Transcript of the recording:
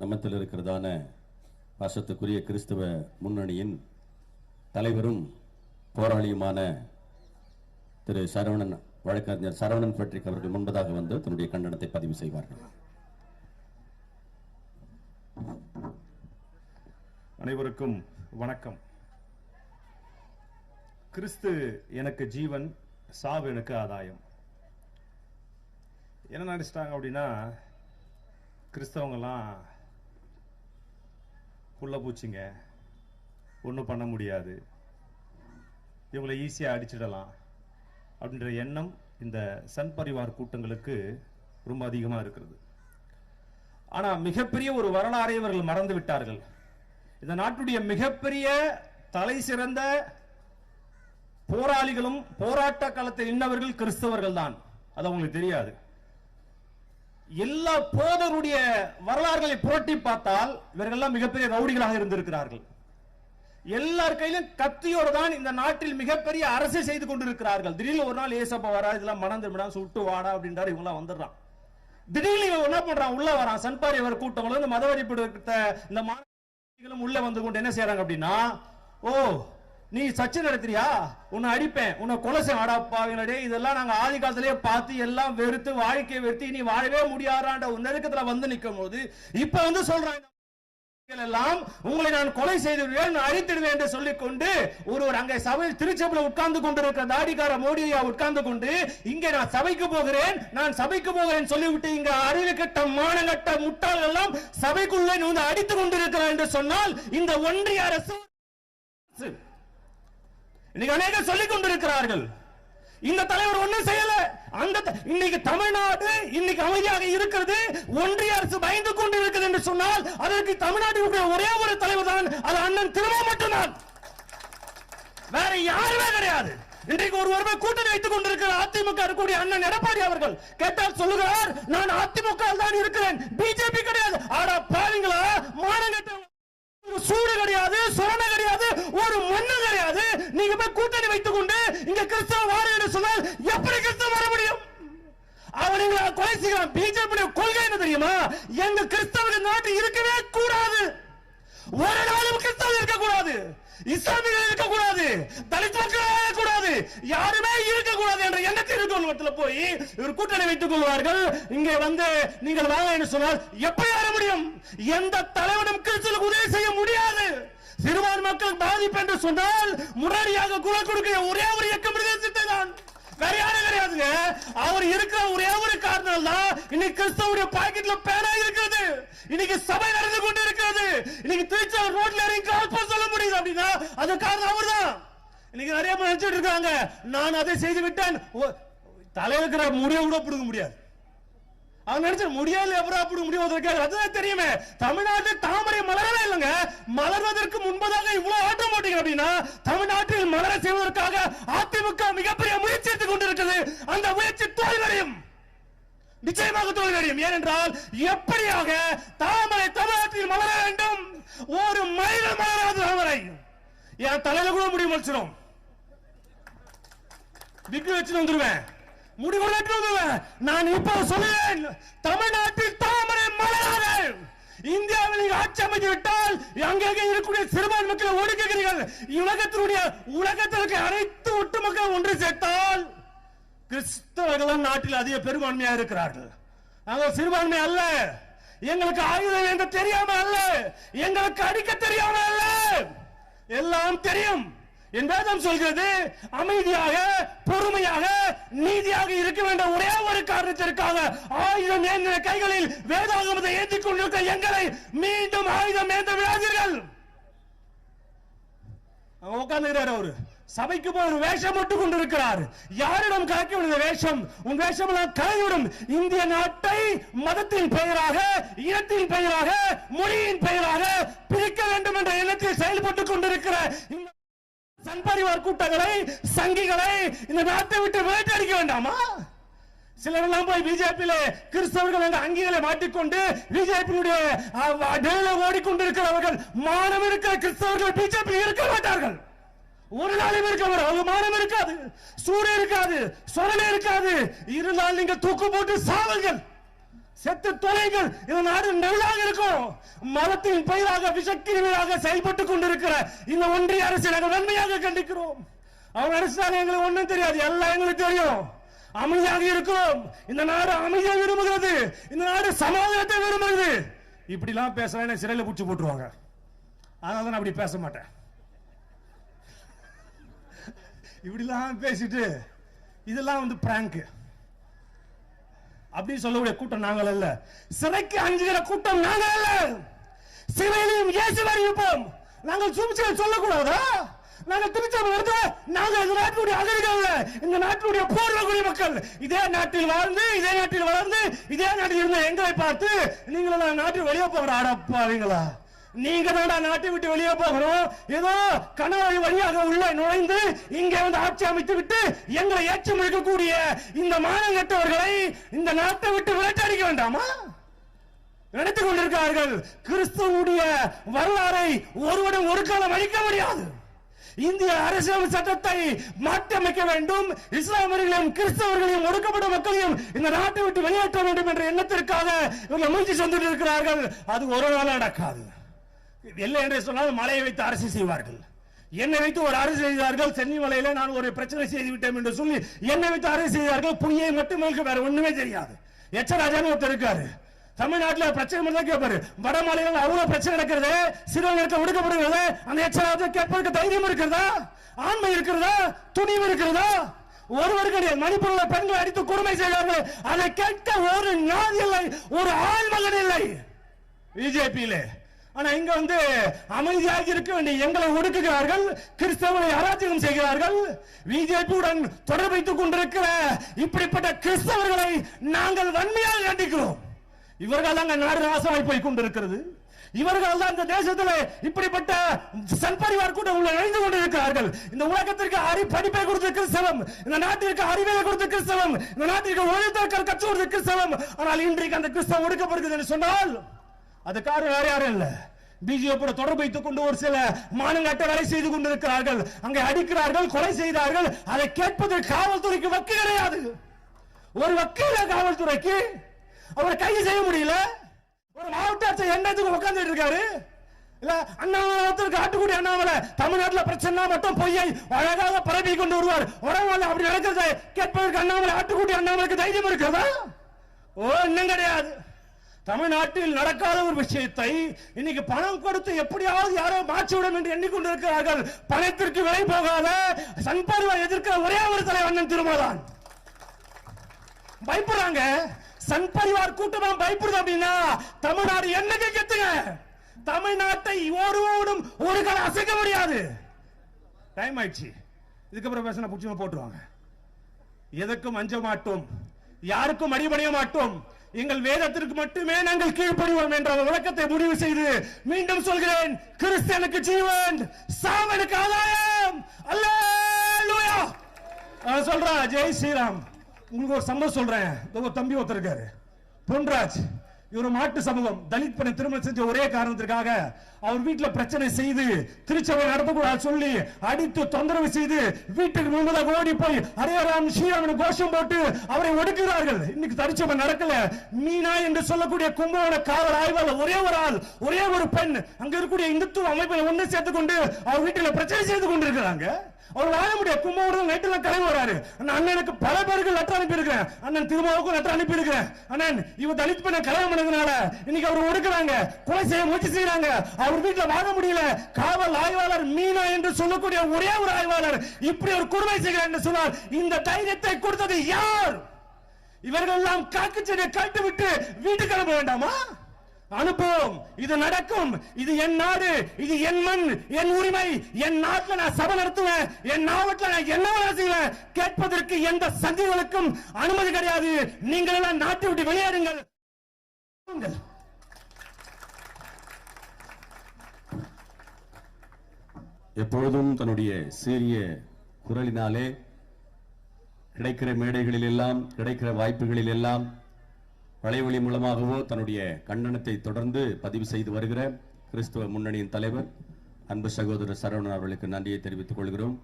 நம்மத்தில் இருக்கிறதான பாசத்துக்குரிய கிறிஸ்தவ முன்னணியின் தலைவரும் போராளியுமான திரு சரவணன் வழக்கறிஞர் சரவணன் பற்றி அவர்கள் முன்பதாக வந்து தன்னுடைய கண்டனத்தை பதிவு செய்வார்கள். அனைவருக்கும் வணக்கம். கிறிஸ்து எனக்கு ஜீவன் சாவு எனக்கு ஆதாயம். என்ன நினைச்சிட்டாங்க அப்படின்னா கிறிஸ்தவங்கெல்லாம் புள்ள பூச்சிங்க. ஒன்றும் பண்ண முடியாது. இவங்களை ஈஸியாக அடிச்சிடலாம். அப்படின்ற எண்ணம் இந்த சன் பரிவார் கூட்டங்களுக்கு ரொம்ப அதிகமாக இருக்கிறது. ஆனால் மிகப்பெரிய ஒரு வரலாறை இவர்கள் மறந்து விட்டார்கள். இந்த நாட்டுடைய மிகப்பெரிய தலை சிறந்த போராளிகளும் போராட்ட களத்தில் நின்றவர்கள் கிறிஸ்தவர்கள் தான் அது அவங்களுக்கு தெரியாது. எல்லா போதருடைய வரலாறுகளை புரட்டி பார்த்தால் இவர்கள்லாம் மிகப்பெரிய ரவுடிகளாக இருந்திருக்கிறார்கள். எல்லார் கையிலும் கத்தியோடு தான் இந்த நாட்டில் மிகப்பெரிய அரசு செய்து கொண்டிருக்கிறார்கள். திடீர்னு ஒரு நாள் ஏசப்பா வரா இதெல்லாம் மணந்து விடா சுட்டு வாடா அப்படின்றாரு இவங்களாம் வந்துடுறான். திடீர்னு இவன் என்ன பண்றான்? உள்ள வரான். சன்பாரியவர் கூட்டங்களும் இந்த மதவரி இந்த மாணவர்களும் உள்ள வந்து கொண்டு என்ன செய்யறாங்க அப்படின்னா ஓ நீ சச்சு நடத்துறியா? உன்னை அடிப்பேன். உன்னை கொலை செய்ய அடாப்பாவினடே இதெல்லாம் நாங்க ஆதி காலத்திலேயே பார்த்து எல்லாம் வெறுத்து வாழ்க்கையை வெறுத்து இனி வாழவே முடியாதான்ற ஒரு நெருக்கத்துல வந்து நிற்கும் போது இப்ப வந்து சொல்றாங்க எல்லாம் உங்களை நான் கொலை செய்து விடுவேன் அழித்திடுவேன் என்று சொல்லிக் கொண்டு ஒருவர் அங்கே சபையில் திருச்சபையில் உட்கார்ந்து கொண்டிருக்கிற தாடிக்கார மோடியா உட்கார்ந்து கொண்டு இங்கே நான் சபைக்கு போகிறேன் நான் சபைக்கு போகிறேன் சொல்லிவிட்டு இங்க அறிவு கட்ட மானங்கட்ட முட்டாள் எல்லாம் சபைக்குள்ளே வந்து அடித்துக் கொண்டிருக்கிறார் என்று சொன்னால் இந்த ஒன்றிய அரசு இன்னைக்கு அநேக சொல்லிக் கொண்டிருக்கிறார்கள். இந்த தலைவர் ஒண்ணும் செய்யல. அந்த இன்னைக்கு தமிழ்நாடு இன்னைக்கு அமைதியாக இருக்கிறது. ஒன்றிய அரசு பயந்து கொண்டு இருக்குது என்று சொன்னால் அதற்கு தமிழ்நாட்டினுடைய ஒரே ஒரு தலைவர் தான் அது அண்ணன் திரும்ப மட்டும்தான். வேற யாருமே கிடையாது. இன்றைக்கு ஒரு ஒருமை கூட்டணி வைத்துக் கொண்டிருக்கிற அதிமுக இருக்கக்கூடிய அண்ணன் எடப்பாடி அவர்கள் கேட்டால் சொல்லுகிறார் நான் அதிமுக தான் இருக்கிறேன். பிஜேபி கிடையாது. ஆடா பாருங்களா மானங்கட்ட சூடு கிடையாது சுரண கிடையாது ஒரு மண்ணு கிடையாது. நீங்க போய் கூட்டணி வைத்துக் கொண்டு இங்க கிறிஸ்தவ வாரு என்று சொன்னால் எப்படி கிறிஸ்தவ வர முடியும்? அவன் எங்களை கொலை செய்கிறான் பிஜேபி கொள்கை என்ன தெரியுமா? எங்க கிறிஸ்தவ நாட்டு இருக்கவே கூடாது. ஒரு நாளும் கிறிஸ்தவம் இருக்கக்கூடாது. இஸ்லாமியர்கள் இருக்கக்கூடாது. தலித் மக்கள் கூடாது யாருமே இருக்கக்கூடாது என்ற எண்ணத்தில் இருக்கிற போய் இவர் கூட்டணி வைத்துக் கொள்வார்கள். இங்கே வந்து நீங்கள் வாங்க என்று சொன்னால் எப்படி வர முடியும்? எந்த தலைவனும் கிறிஸ்தவனுக்கு உதவி செய்ய முடியாது சிறுபான்மை மக்கள் பாதிப்பு என்று சொன்னால் முரடியாக குரல் கொடுக்க ஒரே ஒரு இயக்கம் பிரதேசத்தை தான். வேற யாரும் கிடையாதுங்க. அவர் இருக்கிற ஒரே ஒரு காரணம் தான் இன்னைக்கு கிறிஸ்தவருடைய பாக்கெட்ல பேனா இருக்கிறது. இன்னைக்கு சபை நடந்து கொண்டு இருக்கிறது இன்னைக்கு திருச்சி ரோட்ல இறங்கி கால் சொல்ல முடியுது அப்படின்னா அது காரணம் அவர்தான். இன்னைக்கு நிறைய பேர் நினைச்சிட்டு இருக்காங்க. நான் அதை செய்து விட்டேன். ஓ, தலைவருக்கிற முடிய கூட பிடுங்க முடியாது. அவன் நினைச்ச முடியாது எப்பரா அப்படி முடியும். அதுதான் தெரியுமே. தமிழ்நாட்டில் தாமரை மலரவே இல்லைங்க. மலர்வதற்கு முன்பதாக இவ்வளவு ஆட்டம் போட்டீங்க அப்படின்னா தமிழ்நாட்டில் மலர செய்வதற்காக அதிமுக மிகப்பெரிய முயற்சி எடுத்துக் கொண்டிருக்கிறது அந்த முயற்சி தோல்வியடையும் நிச்சயமாக தோல்வியடையும் ஏனென்றால் எப்படியாக தாமரை தமிழ்நாட்டில் மலர வேண்டும்? ஒரு மயில மலராது தாமரை. என் தலையில கூட முடிவு வச்சிடும் விக்கு வச்சு வந்துருவேன். முடிவு நான் இப்போ சொல்லுவேன் தமிழ்நாட்டில் தாமரை மலராது இந்தியாவில் ஆட்சி அமைத்து விட்டால் அங்கங்கே இருக்கக்கூடிய சிறுபான்மை மக்களை ஒடுக்குகிறீர்கள். உலகத்தினுடைய உலகத்தில் இருக்க அனைத்து ஒட்டுமக்கள் ஒன்று சேர்த்தால் கிறிஸ்தவர்கள் நாட்டில் அதிக பெரும்பான்மையாக இருக்கிறார்கள். நாங்கள் சிறுபான்மை அல்ல. எங்களுக்கு ஆயுதம் என்று தெரியாம அல்ல. எங்களுக்கு அடிக்க தெரியாம அல்ல. எல்லாம் தெரியும். என் வேதம் சொல்கிறது அமைதியாக பொறுமையாக நீதியாக இருக்க வேண்டிய ஒரே ஒரு காரணத்திற்காக ஆயுதம் ஏந்தின கைகளில் வேதாகமத்தை ஏந்தி கொண்டிருக்க எங்களை மீண்டும் ஆயுதம் ஏந்த விடாதீர்கள். உட்கார்ந்துகிறார் அவரு. சபைக்கு போய் ஒரு வேஷம் மட்டும் கொண்டிருக்கிறார். யாரிடம் கலக்க வேண்டிய வேஷம்? உன் வேஷம் எல்லாம் கலைவிடும் இந்திய நாட்டை மதத்தின் பெயராக இனத்தின் பெயராக மொழியின் பெயராக பிரிக்க வேண்டும் என்ற எண்ணத்தில் செயல்பட்டுக் கொண்டிருக்கிற சண்பரிவார் கூட்டங்களை சங்கிகளை இந்த நாட்டை விட்டு வேட்டடிக்க வேண்டாமா? சிலர் எல்லாம் போய் பிஜேபியில கிறிஸ்தவர்கள் என்ற அங்கிகளை மாட்டிக்கொண்டு பிஜேபியுடைய ஓடிக்கொண்டிருக்கிறவர்கள் மானம் இருக்க கிறிஸ்தவர்கள் பிஜேபி இருக்க மாட்டார்கள். ஒரு நாளும் இருக்க அவங்க மானம் இருக்காது. சூடு இருக்காது. சொரணை இருக்காது. இருந்தால் நீங்க தூக்கு போட்டு சாவுங்கள். செத்து தொலைகள் இந்த நாடு நல்லாக இருக்கும். மதத்தின் பெயராக விஷக்கிருமியாக செயல்பட்டுக் கொண்டிருக்கிற இந்த ஒன்றிய அரசு நாங்கள் வன்மையாக கண்டிக்கிறோம். அவங்க அரசாங்க எங்களுக்கு ஒண்ணும் தெரியாது எல்லாம் எங்களுக்கு தெரியும். அமைதியாக இருக்கும் இந்த நாடு அமைதியாக விரும்புகிறது. இந்த நாடு சமாதானத்தை விரும்புகிறது. இப்படிலாம் பேசுறேன் சிறையில் பிடிச்சி போட்டுருவாங்க. அதனால தான் நான் அப்படி பேச மாட்டேன். இப்படிலாம் பேசிட்டு இதெல்லாம் வந்து பிராங்கு அப்படின்னு சொல்லக்கூடிய கூட்டம் நாங்கள் அல்ல. சிறைக்கு அஞ்சுகிற கூட்டம் நாங்கள் அல்ல. சிறையிலையும் இயேசுவை இருப்போம் நாங்கள் சுமிச்சை சொல்லக்கூடாதா? நாங்கள் திருச்சாமல் வருது நாங்கள் இந்த நாட்டினுடைய அகதிகள் இந்த நாட்டினுடைய பூர்வ குடிமக்கள் இதே நாட்டில் வாழ்ந்து இதே நாட்டில் வளர்ந்து இதே நாட்டில் இருந்த எங்களை பார்த்து நீங்கள் நாட்டில் வெளியே போகிற அடப்பாவீங்களா நீங்க தான் நாட்டை விட்டு வெளியே போகிறோம் ஏதோ கணவரை வழியாக உள்ள நுழைந்து இங்கே வந்து ஆட்சி அமைத்து விட்டு எங்களை ஏற்றம் இருக்கக்கூடிய இந்த மானங்கட்டவர்களை இந்த நாட்டை விட்டு விரட்டடிக்க வேண்டாமா? நினைத்துக் கொண்டிருக்கிறார்கள். கிறிஸ்துவனுடைய வரலாறை ஒருவரும் ஒரு காலம் அழிக்க முடியாது. இந்திய அரசியல் சட்டத்தை மாற்றியமைக்க வேண்டும். இஸ்லாமியர்களையும் கிறிஸ்தவர்களையும் ஒடுக்கப்பட்ட மக்களையும் இந்த நாட்டை விட்டு வெளியேற்ற வேண்டும் என்ற எண்ணத்திற்காக இவர்கள் முயற்சி சென்று இருக்கிறார்கள் அது ஒரு நாள் நடக்காது. இல்லை என்று சொன்னால் மலையை வைத்து அரசு செய்வார்கள். என்னை வைத்து ஒரு அரசு செய்தார்கள். சென்னிமலையில நான் ஒரு பிரச்சனை செய்து விட்டேன் என்று சொல்லி என்னை வைத்து அரசு செய்தார்கள். புனியை மட்டும் வேற ஒண்ணுமே தெரியாது. எச்சராஜான்னு ஒருத்தர் இருக்காரு. தமிழ்நாட்டில் பிரச்சனை மட்டும் கேட்பாரு. வட அவ்வளவு பிரச்சனை நடக்கிறது? சிறுவர்களுக்கு ஒடுக்கப்படுகிறது? அந்த எச்சராஜா கேட்பதற்கு தைரியம் இருக்கிறதா? ஆண்மை இருக்கிறதா? துணிவு இருக்கிறதா? ஒருவர் கிடையாது. மணிப்பூர்ல பெண்கள் அடித்து கொடுமை செய்தார்கள். அதை கேட்க ஒரு நாள் இல்லை. ஒரு ஆண் மகன் இல்லை. பிஜேபியிலே ஆனா இங்க வந்து அமைதியாக இருக்க வேண்டிய எங்களை ஒடுக்குகிறார்கள் கிறிஸ்தவரை அராஜகம் செய்கிறார்கள். பிஜேபியுடன் தொடர்பு வைத்துக் கொண்டிருக்கிற இப்படிப்பட்ட கிறிஸ்தவர்களை நாங்கள் வன்மையாக கண்டிக்கிறோம். இவர்கள் அங்க நாடு நாசமாய் போய் கொண்டிருக்கிறது. இவர்கள் தான் இந்த தேசத்தில் இப்படிப்பட்ட சன்பரிவார் கூட உள்ள இணைந்து கொண்டிருக்கிறார்கள். இந்த உலகத்திற்கு அறி படிப்பை கொடுத்த கிறிஸ்தவம் இந்த நாட்டிற்கு அறிவியலை கொடுத்த கிறிஸ்தவம் இந்த நாட்டிற்கு உழைத்தற்கள் கற்று கொடுத்த கிறிஸ்தவம். ஆனால் இன்றைக்கு அந்த கிறிஸ்தவம் ஒடுக்கப்படுகிறது என்று சொன்னால் அது காரணம் வேற யாரும் இல்ல. பிஜேபியோட தொடர்பு வைத்துக் கொண்டு ஒரு சில மானங்காட்ட வேலை செய்து கொண்டிருக்கிறார்கள். அங்கே அடிக்கிறார்கள் கொலை செய்தார்கள். அதை கேட்பதற்கு காவல்துறைக்கு வக்கு கிடையாது. ஒரு வக்கீல காவல்துறைக்கு. அவரை கைது செய்ய முடியல. ஒரு மாவட்ட ஆட்சியர் என்னத்துக்கு உட்கார்ந்துட்டு இருக்காரு? இல்ல அண்ணாமலத்திற்கு ஒருத்தருக்கு ஆட்டுக்குடி அண்ணாமலை. தமிழ்நாட்டுல பிரச்சனை மட்டும் பொய்யை அழகாக பரப்பி கொண்டு வருவார். உடம்புல அப்படி நடக்கிறது கேட்பதற்கு அண்ணாமலை ஆட்டுக்குடி அண்ணாமலைக்கு தைரியம் இருக்கிறதா? ஓ இன்னும் கிடையாது. தமிழ்நாட்டில் நடக்காத ஒரு விஷயத்தை இன்னைக்கு பணம் கொடுத்து எப்படியாவது யாரோ மாற்றிவிடும் என்று எண்ணிக்கொண்டிருக்கிறார்கள். பணத்திற்கு விலை போகாத சன்பருவா எதிர்க்கிற ஒரே ஒரு தலைவன் திருமாதான் பயப்படுறாங்க. சன் பரிவார் கூட்டமா பயப்படுது அப்படின்னா தமிழ்நாடு என்னைக்கு கெத்துங்க? தமிழ்நாட்டை ஒருவோடும் ஒரு கால அசைக்க முடியாது. டைம் ஆயிடுச்சு. இதுக்கப்புறம் பேசினா புடிச்சுமா போட்டுருவாங்க. எதற்கும் அஞ்ச மாட்டோம். யாருக்கும் அடிபணிய மாட்டோம். எங்கள் வேதத்திற்கு மட்டுமே நாங்கள் கீழ்ப்படிவோம் என்ற விளக்கத்தை முடிவு செய்து மீண்டும் சொல்கிறேன் கிறிஸ்தனுக்கு ஜீவன் சாமனுக்கு ஆதாயம். அல்லேலூயா. அவன் சொல்றான் ஜெய் ஸ்ரீராம். உங்களுக்கு ஒரு சம்பவம் சொல்றேன். தம்பி ஒருத்தர் இருக்காரு. பொன்ராஜ். இவர் மாட்டு சமூகம். தலித் பண்ண திருமணம் செஞ்ச ஒரே காரணத்திற்காக அவர் வீட்டுல பிரச்சனை செய்து திருச்சபை நடத்தக்கூடாது சொல்லி அடித்து தொந்தரவு செய்து வீட்டுக்கு முழுவதாக ஓடி போய் அரையராம் ஸ்ரீராமன் கோஷம் போட்டு அவரை ஒடுக்குகிறார்கள். இன்னைக்கு திருச்சபை நடக்கல. மீனா என்று சொல்லக்கூடிய கும்பகோண காவல் ஆய்வாளர் ஒரே ஒரு ஆள் ஒரே ஒரு பெண் அங்க இருக்கக்கூடிய இந்துத்துவ அமைப்பை ஒண்ணு சேர்த்து கொண்டு அவர் வீட்டுல பிரச்சனை செய்து கொண்டிருக்கிறாங்க. அவர் வாழ முடியாது கும்பகோணம் நைட்டுல கிளம்பி வராரு அண்ணன் அண்ணனுக்கு பல பேருக்கு லெட்டர் அனுப்பியிருக்கிறேன். அண்ணன் திருமாவுக்கும் லெட்டர் அனுப்பியிருக்கிறேன். அண்ணன் இவ தலித் பண்ண கல்யாணம் பண்ணதுனால இன்னைக்கு அவர் ஒடுக்குறாங்க. கொலை செய்ய முயற்சி செய்யறாங்க அவர் வீட்டுல வாழ முடியல. காவல் ஆய்வாளர் மீனா என்று சொல்லக்கூடிய ஒரே ஒரு ஆய்வாளர் இப்படி ஒரு கொடுமை செய்கிறார் என்று சொன்னார் இந்த தைரியத்தை கொடுத்தது யார்? இவர்கள் எல்லாம் காக்கு செடியை கட்டு விட்டு வீட்டுக்கு அனுப்ப வேண்டாமா? அனுப்புவோம். இது நடக்கும். இது என் நாடு. இது என் மண். என் உரிமை. என் நாட்டில் நான் சபை நடத்துவேன். என் மாவட்டத்தில் நான் என்ன வேலை செய்வேன். கேட்பதற்கு எந்த சங்கிகளுக்கும் அனுமதி கிடையாது. நீங்கள் எல்லாம் நாட்டை விட்டு வெளியேறுங்கள். எப்பொழுதும் தன்னுடைய சீரிய குரலினாலே கிடைக்கிற மேடைகளில் எல்லாம் கிடைக்கிற வாய்ப்புகளில் எல்லாம் வலைவழி மூலமாகவோ தன்னுடைய கண்டனத்தை தொடர்ந்து பதிவு செய்து வருகிற கிறிஸ்துவ முன்னணியின் தலைவர் அன்பு சகோதரர் சரவணன் அவர்களுக்கு நன்றியை தெரிவித்துக் கொள்கிறோம்.